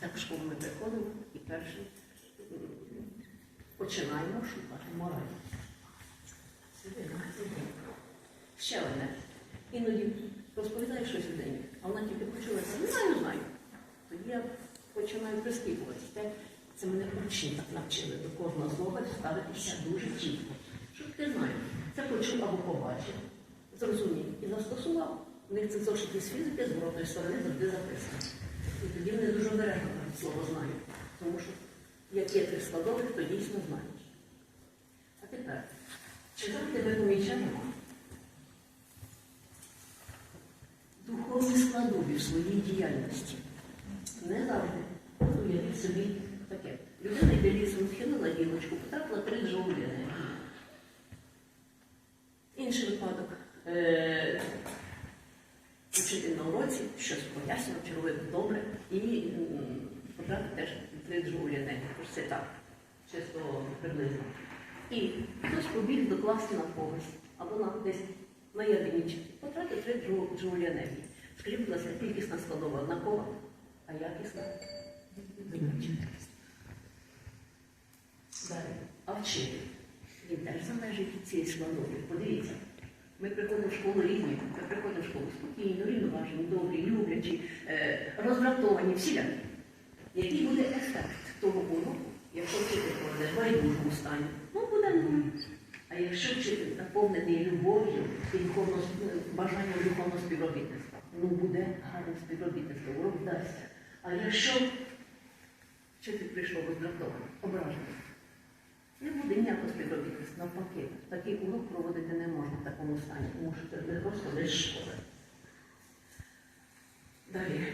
Так в школу ми приходимо і перший м, починаємо шукати мораль. Ще одне. Іноді розповідає щось людині, а вона тільки почула, не знаю, знаю. Тоді я починаю прискіпуватися. Це мене учні так навчили до кожного слова ставитися дуже чітко. Щоб ти знаєш, це почув або побачив, зрозумів і застосував. У них це зошити з фізики з сторони завжди записано. Тоді вони дуже обережно слово знаю. Тому що як є три складових, то дійсно знаєш. А тепер, чи завжди ми помічаємо духовні складові в своїй діяльності? Не завжди. Уявіть собі таке. Людина йде лісом, схилила гілочку, потрапила три джоулі. Інший випадок. Е, на уроці щось пояснював, чи робив добре, і потрапив теж енергії. Це так, чисто приблизно. І хтось побіг докласти на когось, або на десь на ядерничі, потратив три джоу- джоулі енергії. Скажіть, будь ласка, кількісна складова однакова, а якісна? Виключена. Далі. А вчитель? Він теж залежить від цієї складової. Подивіться, ми приходимо в школу різні, ми приходимо в школу спокійно, рівноважені, добрі, люблячі, е, роздратовані, всілякі. Який буде ефект того уроку, якщо вчитель проведе в байдужому стані? Ну, буде нуль. А якщо вчитель наповнений любов'ю і бажанням духовного співробітництва, ну буде гарне співробітництво, урок вдасться. А якщо вчитель прийшов роздратований, ображений, не буде ніякого співробітництва, навпаки. Такий урок проводити не можна в такому стані, тому що це не просто десь школи. Далі.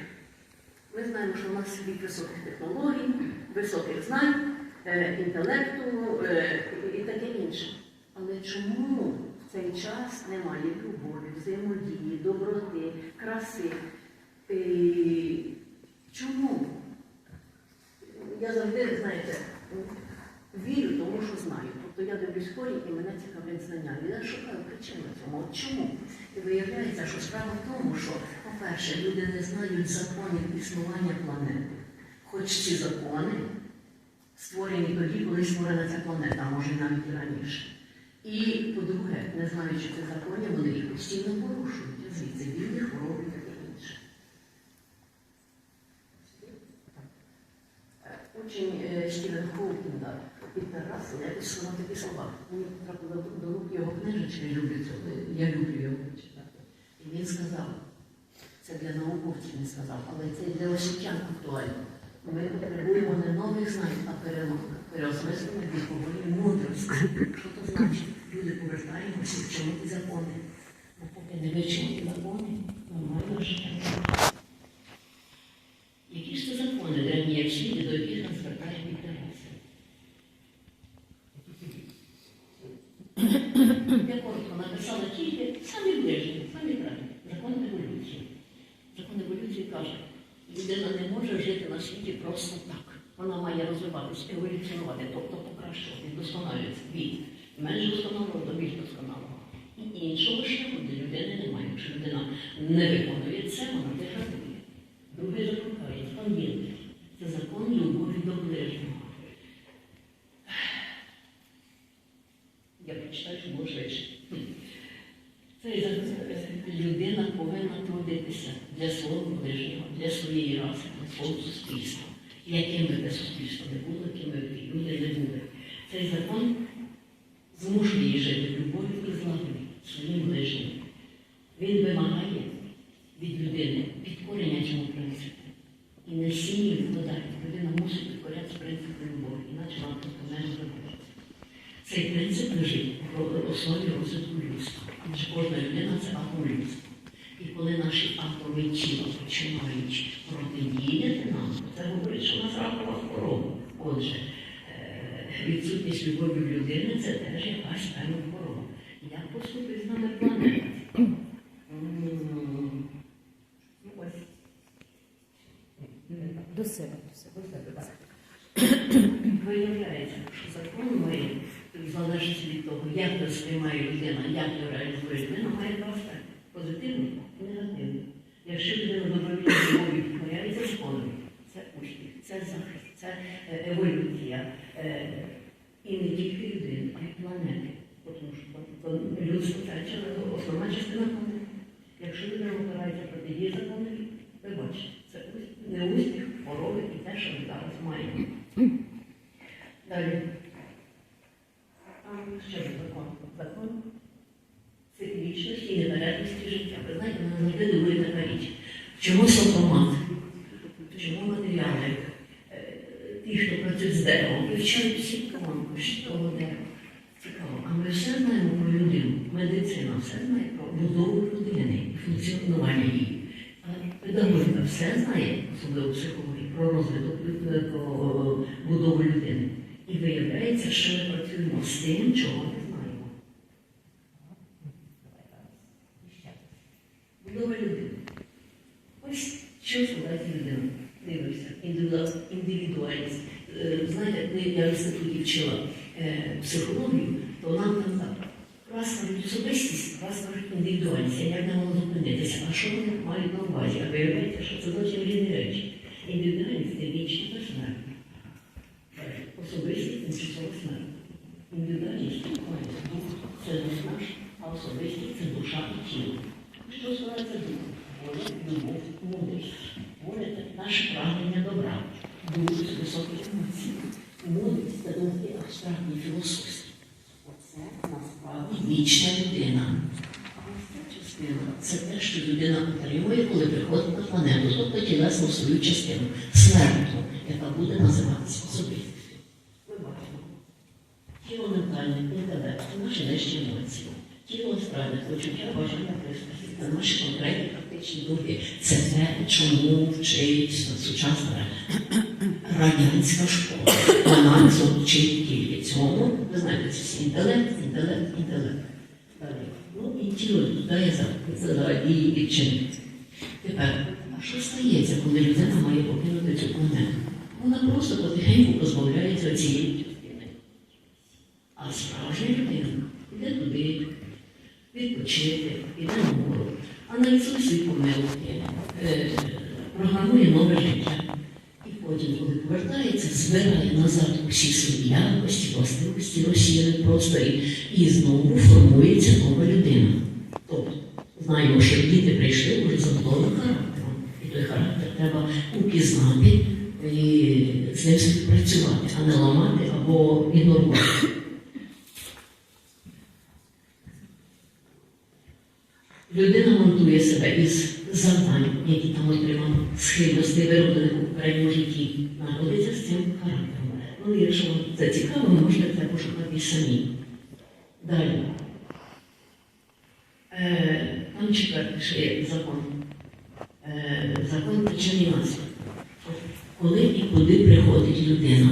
Ми знаємо, що в нас світ високих технологій, високих знань, е, інтелекту е, і таке інше. Але чому в цей час немає любові, взаємодії, доброти, краси? Е, Чому? Я завжди, знаєте, вірю тому, що знаю. Тобто я дивлюсь корінь і мене цікавлять знання. І я шукаю причину цьому. От чому? І виявляється, що справа в тому, що, по-перше, люди не знають законів існування планети. Хоч ці закони створені тоді, коли створена ця планета, може навіть і раніше. І, по-друге, не знаючи цих законів, вони їх постійно порушують. Звідси війни, хвороби і таке інше. Е, Учень е, Стівен Хоукінга, Пітер Рассел, якось сказав такі слова. Мені потрапила до- рук його книжечки, люблю я люблю його читати. І він сказав, це для науковців не сказав, але це і для освітян актуально. Ми потребуємо не нових знань, а перелом- переосмислення вікової мудрості. Що то значить? Люди повертаємося вчити закони. Бо поки не вивчимо ті закони, нормально життя. Які ж це закони древні як світі, до яких нас звертає інтереси? Я коротко написала тільки самі ближні, самі крайні. Закон еволюції. Закон еволюції каже, людина не може жити просто так. Вона має розвиватися, еволюціонувати, тобто покращувати, вдосконалюватися від менш досконалого до більш досконалого. І іншого шляху для людини немає. Якщо людина не виконує це, вона деградує. Другий закон каже, закон єдності. Це закон любові до ближнього. Я прочитаю, що було швидше. Цей закон людина повинна трудитися для свого ближнього, для своєї раси, для свого суспільства. Яким би те суспільство не було, яким би ті люди не були. Цей закон змушує її жити в любові і злагоді своїм ближнім. Він вимагає від людини підкорення цьому принципу. І не сім'ї відкладають. Людина мусить підкорятися принципу любові, іначе вона просто не зробить. Цей принцип лежить в основі розвитку людства. Адже кожна людина це атом людства. І коли наші атоми починають протидіяти нам, це говорить, що у нас ракова хвороба. Отже, е, відсутність любові людини це теж якась певна хвороба. Як поступить з нами планета? М, Ну, ось. До себе. Виявляється, що закон має, в залежності від того, як це сприймає людина, як це реалізує людина, має два аспекти позитивний і негативний. Якщо людина добровільно любові підкоряється законом, це успіх, це захист, це е, еволюція. Е, І не тільки людини, а й планети. Тому що людство це основна частина планети. Якщо людина опирається проти її законів, ви бачите, це не успіх, хвороби і те, що ми зараз маємо. Далі. Що ж закон? Закон циклічності і неперервності життя. Ви знаєте, мене завжди дивує така річ. Чому автомат? Чому матеріали? Е, Ті, хто працюють з деревом, вивчають всі тонкощі того дерева. Цікаво. А ми все знаємо про людину. Медицина все знає про будову людини функціонування її. А педагогіка все знає, особливо психологія, розвиток, про будову людини. І виявляється, що ми працюємо з тим, чого не знаємо. Будова людини. Ось що складається людина. Дивився, індивідуальність. Е, Знаєте, коли я в інституті вчила е, психологію, то нам там так. Особистість, кажуть індивідуальність. Я не можу зупинитися. А що вони мають на увазі? А виявляється, що це зовсім різні речі. Індивідуальність це вічна смерть. Особистість тимчасова смерть. Індивідуальність це дух наш, а особистість це душа і тіло. Що складається дух? Воля, любов, мудрість. Воля це наше прагнення добра, дух це високі емоції. Мудрість це думки абстрактні філософські. Оце насправді вічна людина. Частина це те, що людина отримує, коли приходить на планету, тобто тілесну свою частину, смертну, яка буде називатися особистістю. Ми бачимо. Тіло ментальне, інтелект, наші нижчі емоції. Тіло астральне, почуття бажання пристрасті, це наші конкретні практичні думки. Це те, чому вчить сучасна радянська школа. Вона вчить тільки цьому. Ви знаєте, це всі інтелект, інтелект, інтелект. Ну за- заради її відчинити. Тепер, а що стається, коли людина має покинути цю планету? Вона просто потихеньку позбавляється цієї частини. А справжня людина йде туди, відпочити, йде на гору, аналізує свої помилки, е, програмує нове життя. Потім, коли повертається, збирає назад усі свої якості, властивості, розсіяні просто і, і знову формується нова людина. Тобто, знаємо, що діти прийшли вже з одного характером. І той характер треба упізнати і з ним співпрацювати, а не ламати або ігнорувати. Людина монтує себе із завдань, які там отримав, схильностей, вироблених у попередньому житті, знаходиться з цим характером. Ну, якщо вам це цікаво, ви можете це пошукати і самі. Далі. Е, там четвертий ще є закон. Е, закон причини наслідку. Коли і куди приходить людина?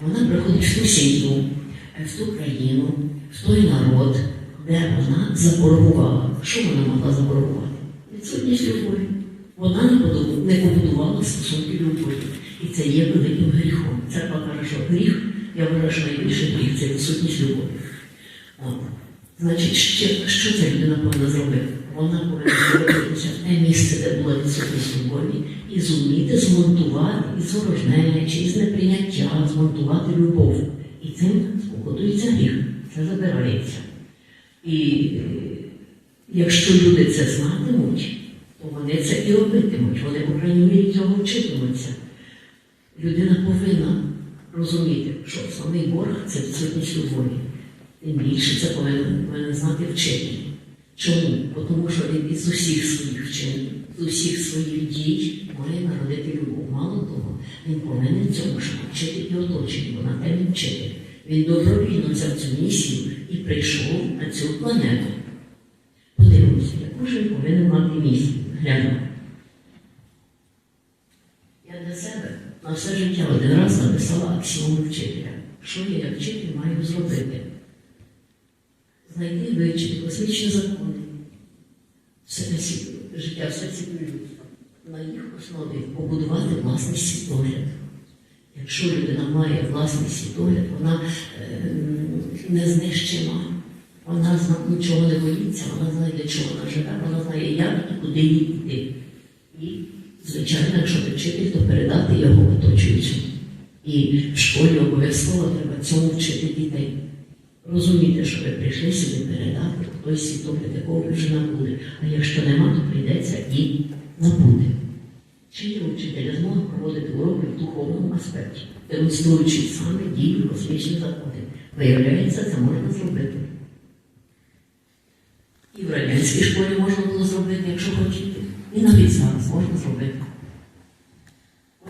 Вона приходить в ту сім'ю, е, в ту країну, в той народ, де вона заборгувала. Що вона могла заборгувати? Відсутність любові. Вона не побудувала- стосунки любові. І це є великим гріхом. Церква каже, що гріх, я вважаю, що гріх це відсутність любові. От. Значить, що, що ця людина повинна зробити? Вона повинна звернутися те місце, де була відсутність любові, і зуміти змонтувати із ворожнення чи із неприйняття, змонтувати любов. І цим спокутується гріх, це забирається. І якщо люди це знатимуть, то вони це і робитимуть, вони, по крайній цього вчитимуться. Людина повинна розуміти, що основний борг це відсутність любові. Тим більше це повинен, повинен знати вчитель. Чому? Тому що він із усіх своїх вчинків, з усіх своїх дій має народити любов. Мало того, він повинен цьому ж вчити і оточити, бо на те він вчитель. Він добровільно взяв цю місію і прийшов на цю планету. Він повинен мати місію. Глянемо. Я для себе на все життя один раз написала аксіому вчителя. Що я як вчитель маю зробити? Знайти вивчити космічні закони, все життя всесвіту людства. На їх основі побудувати власний світогляд. Якщо людина має власний світогляд, вона е, не знищена, вона нічого не боїться, вона знає, для чого вона живе, вона знає, як і куди їй йти. І Звичайно, якщо вчитель, то передати його оточуючим. І в школі обов'язково треба цьому вчити дітей. Розуміти, що ви прийшли сюди передати той світогляд, якого ви вже набули. А якщо нема, то прийдеться і набути. Чи є вчителя змога проводити уроки в духовному аспекті, демонструючи саме дію космічні закони? Виявляється, це можна зробити. І в радянській школі можна було зробити, якщо хотіти. І навіть зараз можна зробити.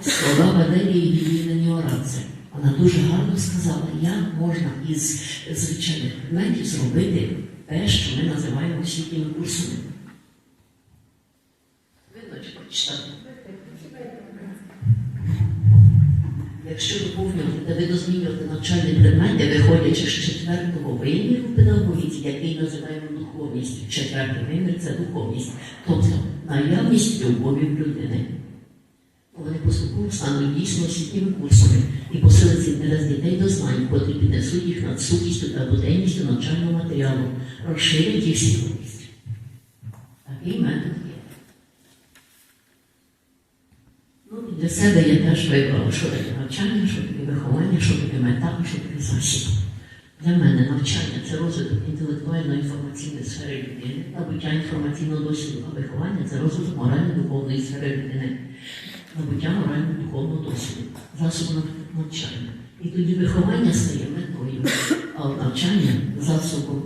Ось слова Валерії Юріївни Орація. Вона дуже гарно сказала, як можна із звичайних предметів зробити те, що ми називаємо освітніми курсами. Видно, чи прочитати? Якщо доповнювати та видозмінювати навчальні предмети, виходячи з четвертого виміру педагогіці, який називаємо духовністю. Четвертий вимір це духовність, тобто наявність любові в людини. Вони поступово стануть дійсно освітніми курсами і посилить інтерес дітей до знань, котрі піднесуть їх над сутністю та буденністю навчального матеріалу, розширять їх свідомість. Такий метод є. Ну, і для себе я теж вибрала, що таке навчання, що таке виховання, що таке мета, що таке засіб. Для мене навчання це розвиток інтелектуально-інформаційної сфери людини, набуття інформаційного досвіду, а виховання це розвиток морально-духовної сфери людини, набуття морально-духовного досвіду, засобом навчання. І тоді виховання стає метою, а навчання засобом,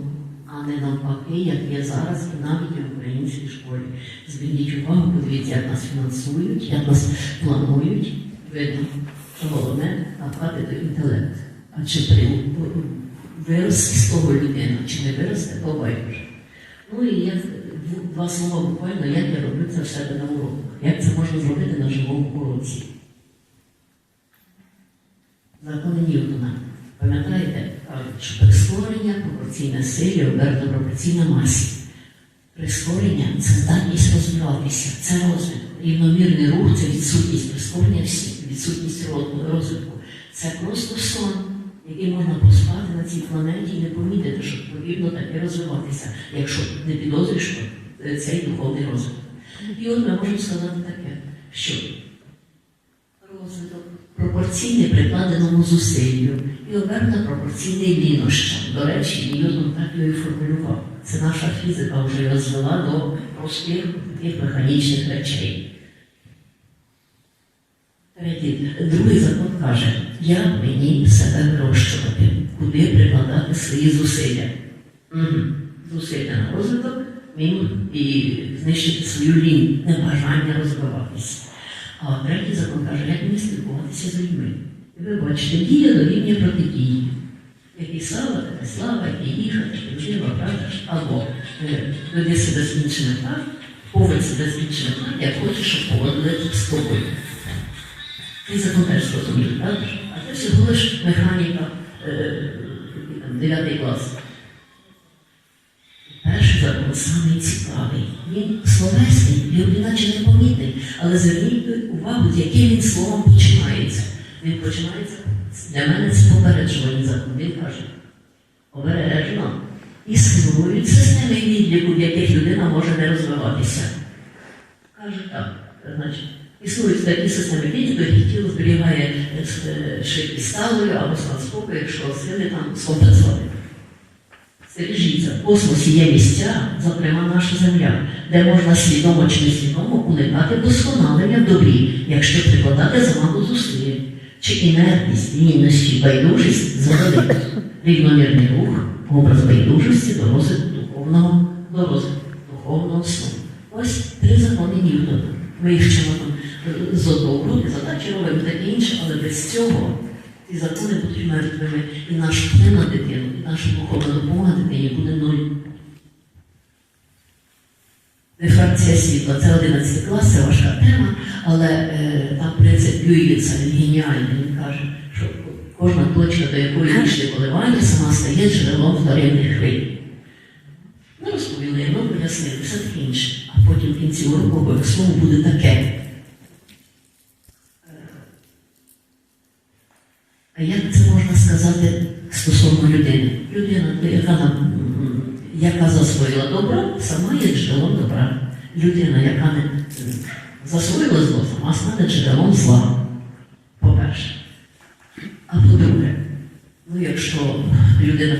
а не навпаки, як є зараз і навіть в українській школі. Зверніть увагу, подивіться, як нас фінансують, як нас планують. Видно, що головне напати до інтелекту. А чи виросте з того людина, чи не виросте, то. Ну і я два слова буквально, як я роблю це в себе на уроках. Як це можна зробити на живому уроці? Закони Ньютона. Пам'ятаєте, що прискорення пропорційне силі обернено пропорційна масі. Прискорення це здатність розвиватися, це розвиток. Рівномірний рух це відсутність прискорення всіх, відсутність розвитку. Це просто сон, який можна поспати на цій планеті і не помітити, що потрібно таке розвиватися, якщо не підозрюєш е, цей духовний розвиток. І от ми можемо сказати таке, що розвиток пропорційний прикладеному зусиллю і обернено пропорційний лінощам. До речі, Ньютон так його і формулював. Це наша фізика вже його звела до простих таких механічних речей. Другий закон каже, як мені себе вирощувати, куди прикладати свої зусилля. Зусилля на розвиток він і знищити свою лінь, небажання розвиватися. А третій закон каже, як мені спілкуватися з людьми. І ви бачите, дія дорівнює протидії. Який слава, така слава, який їхати, жива, правда? Або е, веди себе з іншими так, поводь себе з так, як хочеш, щоб поводили з тобою. Ти закон теж зрозумів, правда? А це всього лиш механіка е, 9 клас. Перший закон самий цікавий. Він словесний, він наче непомітний, але зверніть увагу, з яким він словом починається. Він починається, для мене це попереджувальний закон. Він каже, обережно існують системи відліку, в яких людина може не розвиватися. Каже так, значить, існують такі системи відліку, які тіло зберігає е, с- е, швидкість сталою або стан спокою, якщо сили там скомпенсувати. Стережіться, в космосі є місця, зокрема наша Земля, де можна свідомо чи несвідомо уникати досконалення в добрі, якщо прикладати замало зусиль, чи інертність, лінності, байдужість завелика. Рівномірний рух, образ байдужості до розвитку духовного, до розвитку духовного сну. Ось три закони Ньютона. Ми їх там е, з одного групи, задачі робимо таке інше, але без цього ці закони будуть мертвими, і наш вплив на дитину, і наша духовна допомога дитині буде нуль. Дифракція світла це 11 клас, це важка тема, але е, там принцип він геніальний. Він каже, що кожна точка, до якої дійшли коливання, сама стає джерелом вторинних хвиль. Ми розповіли, ми пояснили, все таке інше. А потім в кінці уроку обов'язково буде таке. А як це можна сказати стосовно людини? Людина, яка, нам, яка засвоїла добро, сама є джерелом добра. Людина, яка не м, засвоїли зло, сама стане джерелом зла. По-перше. А по-друге, ну якщо людина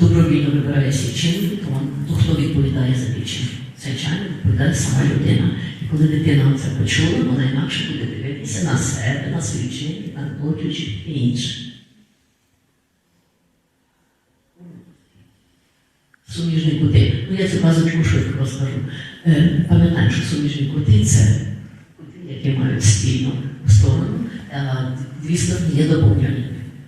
добровільно вибирає свідчення, то, то хто відповідає за вічення? Звичайно, відповідає сама людина. І коли дитина це почула, вона інакше буде дивитися на себе, на свій вчинок, на оточуючих і інше. Суміжні кути. Ну я цю казочку швидко розкажу. Е, Пам'ятаємо, що суміжні кути це кути, які мають спільну сторону, а дві сторони є доповнені.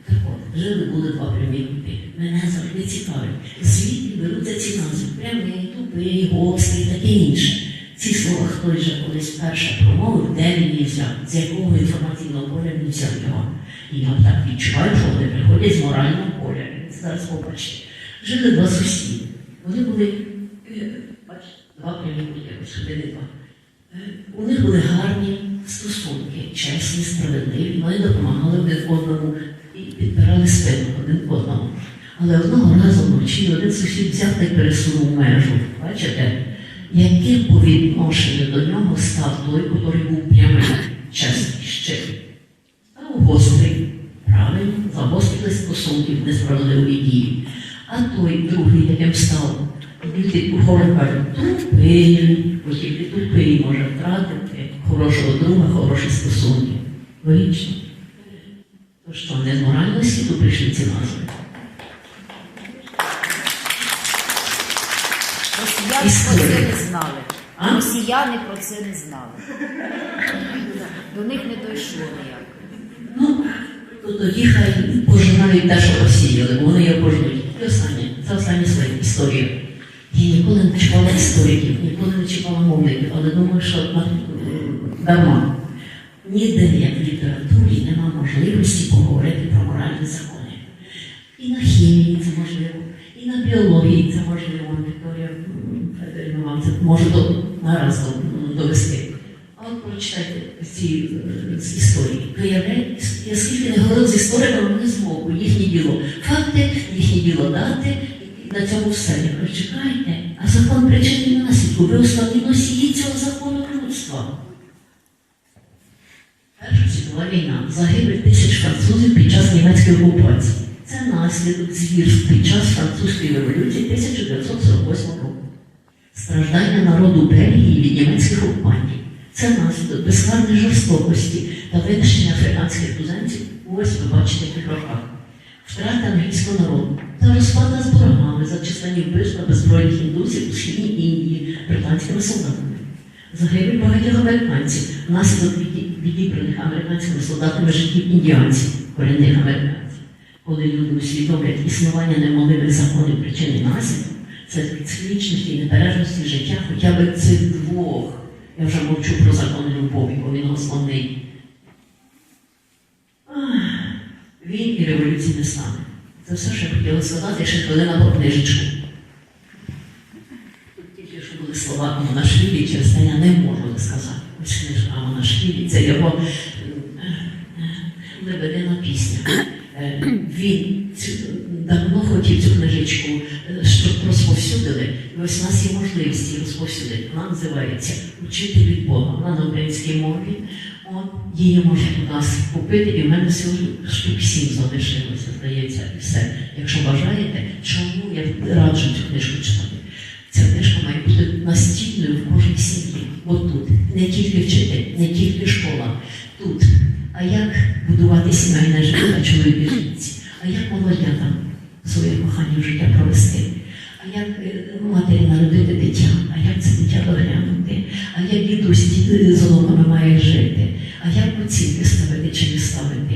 Так от, жили були два прямі кути. Мене завжди цікавить, звідки беруться ці назви. Прямий, тупий, гострий, таке інше. Ці слова хтось же колись вперше промовив, де він їх взяв, з якого інформаційного поля він взяв його. І я так відчуваю, що вони приходять з морального поля. Зараз побачите. Жили два сусіди. Вони були, е, бачите, два прямі один два. Е, У них були гарні стосунки, чесні, справедливі, вони допомагали один одному і підпирали спину один одному. Але одного разу вночі один сусід взяв та й пересунув межу. Бачите, яким по відношенню до нього став той, який був прямий, чесний, щирий. Став гострий, правильно, загострили стосунки в несправедливій дії. А той другий, яким став, хором кажуть, тупий, бо тільки тупий може втратити хорошого друга, хороші стосунки. Логічно. То що, не з морального світу прийшли ці назви? Росіяни про це не знали. А? Росіяни про це не знали. До них не дійшло ніяк. Ну, то тоді хай пожинають те, що посіяли, бо вони його пожнуть. Це остання своя історія. Я ніколи не чіпала істориків, ніколи не чіпала мовників, але думаю, що на- дарма. Ніде, як в літературі, нема можливості поговорити про моральні закони. І на хімії це можливо, і на біології це можливо. Вікторія Федорівна вам це може нараз довести. А от прочитайте ці е, історії. Виявляє, я скільки не говорив з істориками, вони змогу, їхнє діло. Факти, їхнє діло дати, на цьому все. Я кажу, чекайте, а закон причини наслідку. Ви основні носії цього закону людства. Перша світова війна, загибель тисяч французів під час німецької окупації. Це наслідок звірств під час французької революції 1948 року. Страждання народу Бельгії від німецьких окупантів. Це наслідок безкарної жорстокості та винищення африканських туземців. Ви бачите в роках. Втрата англійського народу та розпада з боргами за численні вбивства беззбройних індусів у східній Індії британськими солдатами. Загибель багатьох американців внаслідок відібраних американськими солдатами життів індіанців, корінних американців. Коли люди усвідомлять існування немолимих законів причин і наслідків, це циклічності і неперервності життя хоча б цих двох. Я вже мовчу про закон любові, бо він основний. Він і революції не стане. Це все, що я хотіла сказати, ще хвилина про книжечку. Тільки що були слова Амонашвілі, через це я не можу не сказати. Ось книжка Амонашвілі, це його неведена пісня. Е, Він давно хотів цю книжечку, е, щоб розповсюдили. І ось у нас є можливість її розповсюдити. Вона називається Учитель від Бога. Вона на українській мові. От, її можна у нас купити, і в мене всього штук сім залишилося, здається, і все. Якщо бажаєте, чому я раджу цю книжку читати? Ця книжка має бути настільною в кожній сім'ї. От тут. Не тільки вчитель, не тільки школа. Тут. А як будувати сімейне життя чоловік жінці? А як молодятам своє кохання життя провести? А як е, матері народити дитя? А як це дитя доглянути? А як дідусь діти з онуками має жити? А як оцінки ставити чи не ставити?